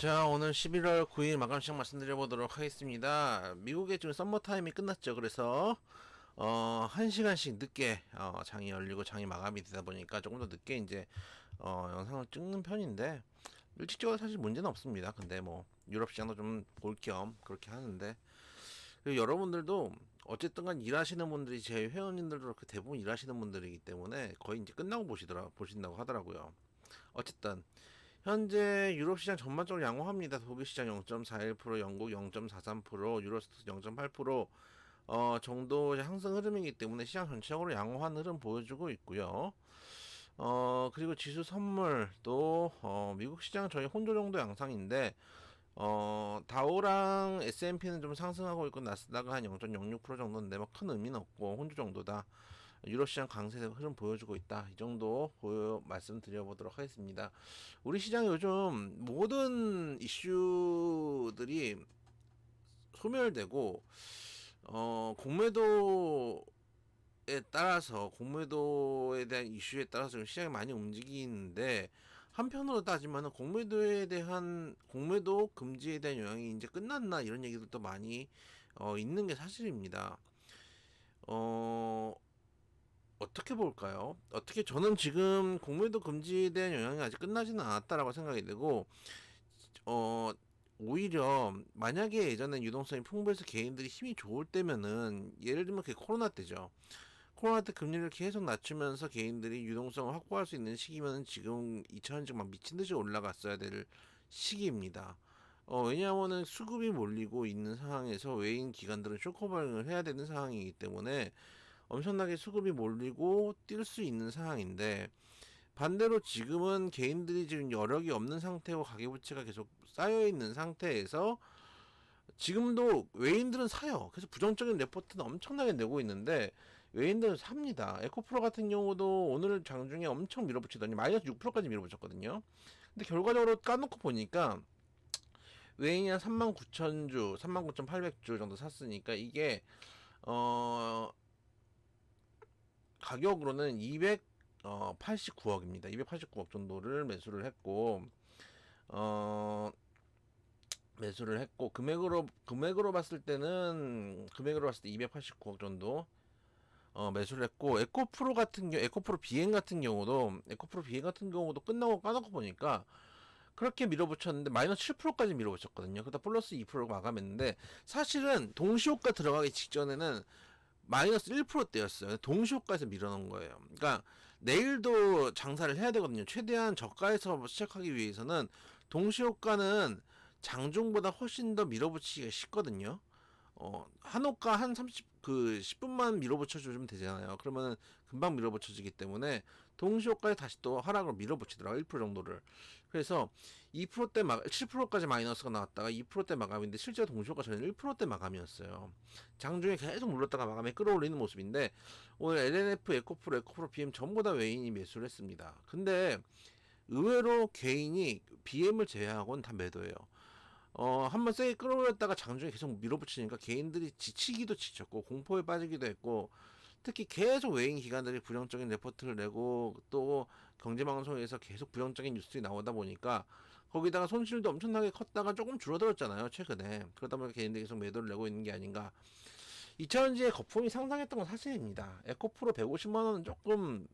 자, 오늘 11월 9일 마감 시장 말씀드려보도록 하겠습니다. 미국의 지금 썸머 타임이 끝났죠. 그래서, 어, 1시간씩 늦게, 어, 장이 열리고 장이 마감이 되다 보니까 조금 더 늦게 이제, 어, 영상을 찍는 편인데, 일찍 찍어도 사실 문제는 없습니다. 근데 뭐, 유럽 시장도 좀 볼 겸 그렇게 하는데, 그리고 여러분들도 어쨌든 간 일하시는 분들이 제 회원님들도 그렇게 대부분 일하시는 분들이기 때문에 거의 이제 끝나고 보시더라, 보신다고 하더라고요. 어쨌든, 현재 유럽 시장 전반적으로 양호합니다. 독일 시장 0.41%, 영국 0.43%, 유로스트 0.8% 어, 정도 상승 흐름이기 때문에 시장 전체적으로 양호한 흐름 보여주고 있고요. 어, 그리고 지수 선물도 어, 미국 시장 저희 혼조 정도 양상인데 어, 다우랑 S&P는 좀 상승하고 있고 나스닥은 한 0.06% 정도인데 뭐큰 의미는 없고 혼조 정도다. 유로 시장 강세 흐름 보여주고 있다. 이 정도 보여 말씀드려보도록 하겠습니다. 우리 시장 요즘 모든 이슈들이 소멸되고 어 공매도 에 따라서 공매도에 대한 이슈에 따라서 좀 시장이 많이 움직이는데 한편으로 따지면은 공매도에 대한 공매도 금지에 대한 영향이 이제 끝났나 이런 얘기들도 많이 어 있는 게 사실입니다. 어 어떻게 볼까요? 어떻게 저는 지금 공매도 금지에 대한 영향이 아직 끝나지는 않았다라고 생각이 되고 어 오히려 만약에 예전에 유동성이 풍부해서 개인들이 힘이 좋을 때면은 예를 들면 그게 코로나 때죠. 코로나 때 금리를 계속 낮추면서 개인들이 유동성을 확보할 수 있는 시기면 지금 2차전지 막 미친 듯이 올라갔어야 될 시기입니다. 어, 왜냐하면은 수급이 몰리고 있는 상황에서 외인 기관들은 쇼커버링을 해야 되는 상황이기 때문에 엄청나게 수급이 몰리고 뛸 수 있는 상황인데 반대로 지금은 개인들이 지금 여력이 없는 상태고 가계부채가 계속 쌓여 있는 상태에서 지금도 외인들은 사요. 그래서 부정적인 레포트는 엄청나게 내고 있는데 외인들은 삽니다. 에코프로 같은 경우도 오늘 장중에 엄청 밀어붙이더니 마이너스 6%까지 밀어붙였거든요. 근데 결과적으로 까놓고 보니까 외인이 한 39,000주, 39,800주 정도 샀으니까 이게 어 가격으로는 289억입니다. 289억 정도를 매수를 했고 어 매수를 했고 금액으로 금액으로 봤을 때는 금액으로 봤을 때 289억 정도 어 매수를 했고 에코프로 같은 경우 에코프로 비행 같은 경우도 에코프로 비행 같은 경우도 끝나고 까놓고 보니까 그렇게 밀어붙였는데 마이너스 7%까지 밀어붙였거든요. 그다 플러스 2%로 마감했는데 사실은 동시호가 들어가기 직전에는 마이너스 1%대였어요. 동시호가에서 밀어놓은 거예요. 그러니까 내일도 장사를 해야 되거든요. 최대한 저가에서 시작하기 위해서는 동시호가는 장중보다 훨씬 더 밀어붙이기가 쉽거든요. 어, 한호가 한 30, 그, 10분만 밀어붙여주면 되잖아요. 그러면 금방 밀어붙여지기 때문에 동시호가에 다시 또 하락으로 밀어붙이더라고요. 1% 정도를. 그래서 2%대 막, 7%까지 마이너스가 나왔다가 2%대 마감인데 실제로 동시호가 전에는 1%대 마감이었어요. 장중에 계속 물렀다가 마감에 끌어올리는 모습인데 오늘 LNF, 에코프로, 에코프로 BM 전부 다 외인이 매수를 했습니다. 근데 의외로 개인이 BM을 제외하고는 다 매도예요. 어, 한번 세게 끌어올렸다가 장중에 계속 밀어붙이니까 개인들이 지치기도 지쳤고, 공포에 빠지기도 했고, 특히 계속 외인 기관들이 부정적인 레포트를 내고, 또 경제방송에서 계속 부정적인 뉴스들이 나오다 보니까, 거기다가 손실도 엄청나게 컸다가 조금 줄어들었잖아요, 최근에. 그러다 보니까 개인들이 계속 매도를 내고 있는 게 아닌가. 2차전지의 거품이 상당했던 건 사실입니다. 에코프로 150만원은 조금,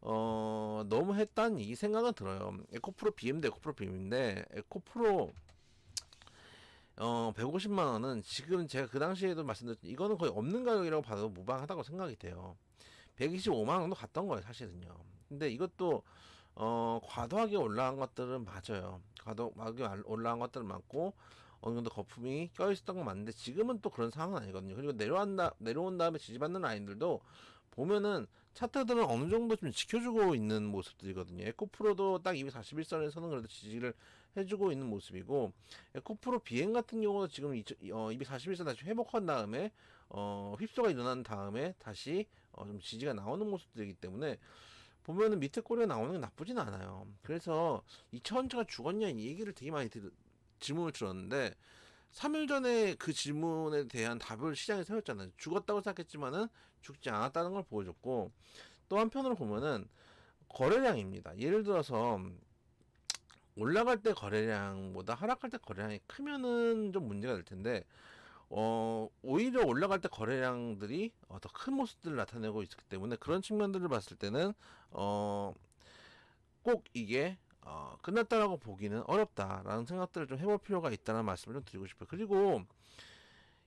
어, 너무 했다는 이 생각은 들어요. 에코프로 BM도 에코프로 BM인데, 에코프로, 어, 150만 원은 지금 제가 그 당시에도 말씀드렸죠. 이거는 거의 없는 가격이라고 봐도 무방하다고 생각이 돼요. 125만 원 정도 갔던 거예요, 사실은요. 근데 이것도 어, 과도하게 올라간 것들은 맞아요. 과도하게 올라간 것들은 맞고 어느 정도 거품이 껴 있었던 건 맞는데 지금은 또 그런 상황은 아니거든요. 그리고 내려온다 내려온 다음에 지지받는 라인들도 보면은 차트들은 어느 정도 좀 지켜주고 있는 모습들이거든요. 에코프로도 딱 241선에서는 그래도 지지를 해주고 있는 모습이고 에코프로 비행 같은 경우도 지금 241선 다시 회복한 다음에 어, 휩소가 일어난 다음에 다시 어, 좀 지지가 나오는 모습들이기 때문에 보면은 밑에 꼬리가 나오는 게 나쁘진 않아요. 그래서 이 차원차가 죽었냐 이 얘기를 되게 많이 들, 질문을 들었는데 3일 전에 그 질문에 대한 답을 시장에 세웠잖아요. 죽었다고 생각했지만은 죽지 않았다는 걸 보여줬고 또 한편으로 보면은 거래량입니다. 예를 들어서 올라갈 때 거래량보다 하락할 때 거래량이 크면은 좀 문제가 될 텐데 어 오히려 올라갈 때 거래량들이 어, 더 큰 모습들을 나타내고 있기 때문에 그런 측면들을 봤을 때는 어 꼭 이게 어, 끝났다라고 보기는 어렵다라는 생각들을 좀 해볼 필요가 있다는 말씀을 좀 드리고 싶어요. 그리고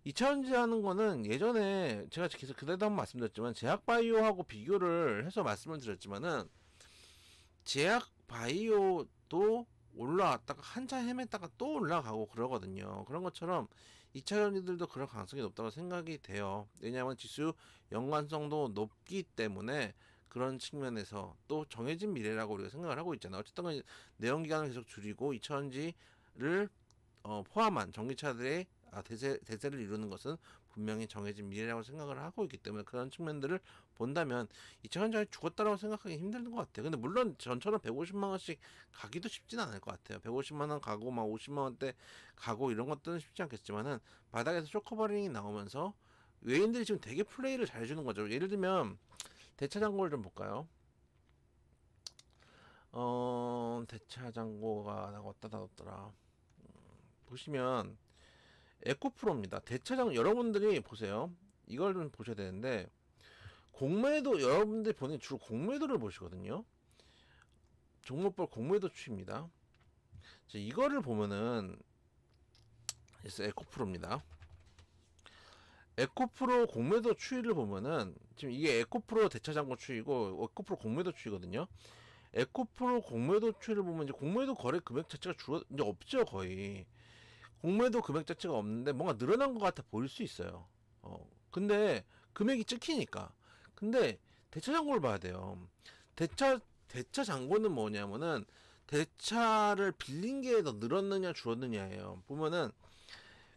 2차전지 하는 거는 예전에 제가 계속 그때도 한번 말씀드렸지만 제약 바이오하고 비교를 해서 말씀을 드렸지만은 제약 바이오도 올라왔다가 한참 헤맸다가 또 올라가고 그러거든요. 그런 것처럼 2차 전지들도 그럴 가능성이 높다고 생각이 돼요. 왜냐하면 지수 연관성도 높기 때문에 그런 측면에서 또 정해진 미래라고 우리가 생각을 하고 있잖아요. 어쨌든 내연 기간을 계속 줄이고 2차 전지를 어, 포함한 전기차들의 아, 대세, 대세를 이루는 것은 분명히 정해진 미래라고 생각을 하고 있기 때문에 그런 측면들을 본다면 2차전지가 죽었다라고 생각하기 힘든 것 같아요. 근데 물론 전처럼 150만 원씩 가기도 쉽지는 않을 것 같아요. 150만 원 가고 막 50만 원대 가고 이런 것들은 쉽지 않겠지만은 바닥에서 쇼커버링이 나오면서 외인들이 지금 되게 플레이를 잘 해주는 거죠. 예를 들면 대차장고를 좀 볼까요? 어 대차장고가 나가 어디다 놨더라 음, 보시면 에코프로입니다. 대차장 여러분들이 보세요. 이걸 좀 보셔야 되는데 공매도 여러분들이 보는 주로 공매도를 보시거든요. 종목별 공매도 추입니다. 자, 이거를 보면은 에코프로입니다. 에코프로 공매도 추이를 보면은 지금 이게 에코프로 대차장고 추이고 에코프로 공매도 추이거든요. 에코프로 공매도 추이를 보면 이제 공매도 거래 금액 자체가 줄어 이제 없죠 거의. 공매도 금액 자체가 없는데 뭔가 늘어난 것 같아 보일 수 있어요. 어, 근데 금액이 찍히니까. 근데 대차 잔고를 봐야 돼요. 대차 대차 잔고는 뭐냐면은 대차를 빌린 게 더 늘었느냐 줄었느냐예요. 보면은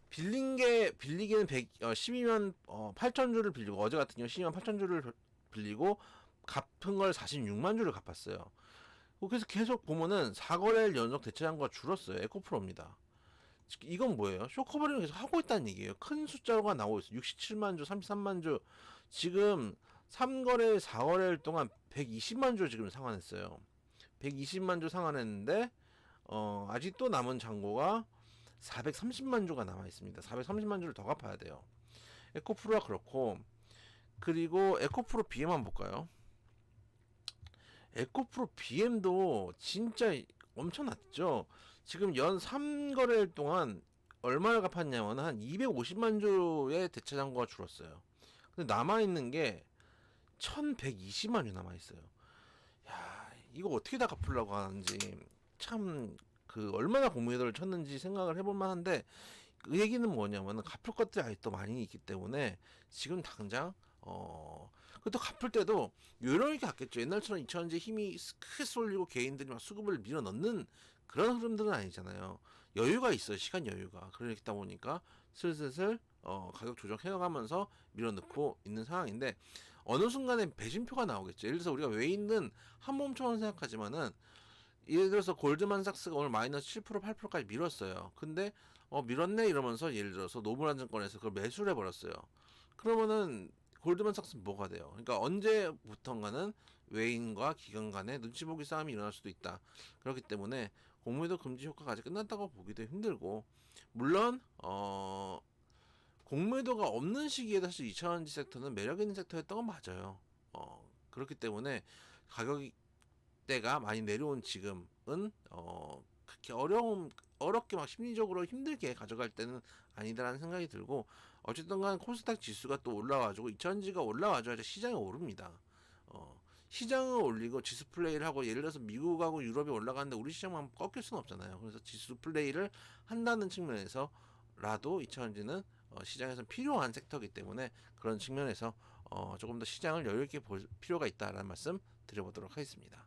빌린 게 빌리기는 100, 어, 12만 어, 8천 주를 빌리고 어제 같은 경우 12만 8천 주를 빌리고 갚은 걸 46만 주를 갚았어요. 그래서 계속 보면은 4거래일 연속 대차 잔고가 줄었어요. 에코프로입니다. 이건 뭐예요? 쇼커버링을 계속 하고 있다는 얘기예요. 큰 숫자가 나오고 있어요. 67만 주, 33만 주. 지금 3거래, 4거래일 동안 120만 주 지금 상환했어요. 120만 주 상환했는데 어, 아직도 남은 잔고가 430만 주가 남아 있습니다. 430만 주를 더 갚아야 돼요. 에코프로가 그렇고 그리고 에코프로 BM 한번 볼까요? 에코프로 BM도 진짜 엄청 낮죠. 지금 연 3거래일 동안 얼마를 갚았냐면 한 250만 주의 대차 잔고가 줄었어요. 근데 남아 있는 게 1,120만 주 남아 있어요. 야, 이거 어떻게 다 갚으려고 하는지 참 그 얼마나 공매도를 쳤는지 생각을 해볼 만한데 그 얘기는 뭐냐면 갚을 것들이 아직도 많이 있기 때문에 지금 당장 어 그것도 갚을 때도 요령이 같겠죠. 옛날처럼 2000년제 힘이 크게 쏠리고 개인들이 막 수급을 밀어 넣는 그런 흐름들은 아니잖아요. 여유가 있어요. 시간 여유가. 그러다 보니까 슬슬슬 어, 가격 조정해가면서 밀어넣고 있는 상황인데 어느 순간에 배심표가 나오겠죠. 예를 들어서 우리가 외인은 한 몸처럼 생각하지만은 예를 들어서 골드만삭스가 오늘 마이너스 7% 8%까지 밀었어요. 근데 어 밀었네 이러면서 예를 들어서 노블안증권에서 그걸 매수를 해버렸어요. 그러면은 골드만삭스는 뭐가 돼요? 그러니까 언제부턴가는 외인과 기관 간의 눈치 보기 싸움이 일어날 수도 있다. 그렇기 때문에 공매도 금지 효과가 아직 끝났다고 보기도 힘들고 물론 어 공매도가 없는 시기에 사실 2차전지 섹터는 매력 있는 섹터였던 건 맞아요. 어 그렇기 때문에 가격이 때가 많이 내려온 지금은 어 그렇게 어려움 어렵게 막 심리적으로 힘들게 가져갈 때는 아니다라는 생각이 들고 어쨌든 간 코스닥 지수가 또 올라와가지고 2차전지가 올라와줘야 시장이 오릅니다. 어 시장을 올리고 지수 플레이를 하고 예를 들어서 미국하고 유럽이 올라가는데 우리 시장만 꺾일 수는 없잖아요. 그래서 지수 플레이를 한다는 측면에서라도 2차전지는 어, 시장에서 필요한 섹터이기 때문에 그런 측면에서 어, 조금 더 시장을 여유 있게 볼 필요가 있다라는 말씀 드려보도록 하겠습니다.